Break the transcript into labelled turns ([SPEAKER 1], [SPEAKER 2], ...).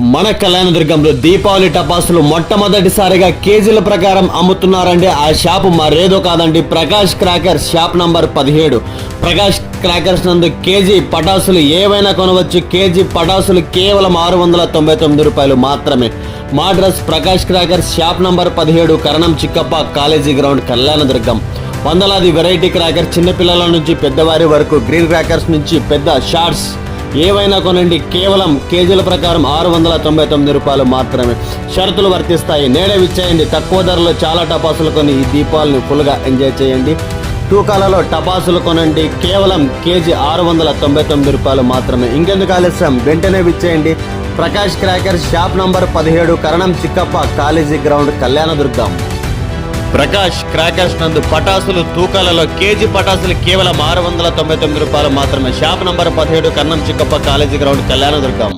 [SPEAKER 1] మన కళ్యాణదుర్గంలో దీపావళి టపాసులు మొట్టమొదటిసారిగా కేజీల ప్రకారం అమ్ముతున్నారండి ఆ షాపు మరేదో కాదండి ప్రకాష్ క్రాకర్స్ షాప్ నంబర్ పదిహేడు. ప్రకాష్ క్రాకర్స్ నందు కేజీ పటాసులు ఏవైనా కొనవచ్చు. కేజీ పటాసులు కేవలం ఆరు వందల తొంభై తొమ్మిది రూపాయలు మాత్రమే. మా address Prakash crackers shop number పదిహేడు కరణం చిక్కప్ప కాలేజీ గ్రౌండ్ కళ్యాణదుర్గం. వందలాది వెరైటీ క్రాకర్ చిన్నపిల్లల నుంచి పెద్దవారి వరకు గ్రీన్ క్రాకర్స్ నుంచి పెద్ద షార్ట్స్ ఏవైనా కొనండి కేవలం కేజీల ప్రకారం ఆరు వందల తొంభై తొమ్మిది రూపాయలు మాత్రమే. షరతులు వర్తిస్తాయి నేడే విచ్చేయండి. తక్కువ ధరలో చాలా టపాసులు కొని ఈ దీపాలను ఫుల్గా ఎంజాయ్ చేయండి. తూకాలలో టపాసులు కొనండి కేవలం కేజీ ఆరు వందల తొంభై తొమ్మిది రూపాయలు మాత్రమే. ఇంకెందుకు ఆలస్యం? వెంటనే విచ్చేయండి. ప్రకాష్ క్రాకర్ షాప్ నంబర్ పదిహేడు Karanam Chikkappa college ground Kalyanadurgam. Prakash crackers నందు పటాసులు తూకాలలో కేజీ పటాసులు కేవలం ఆరు వందల తొంభై తొమ్మిది రూపాయలు మాత్రమే. షాప్ నంబర్ పదిహేడు కన్నం చిక్కప్ప కాలేజీ గ్రౌండ్ కళ్యాణదుర్గం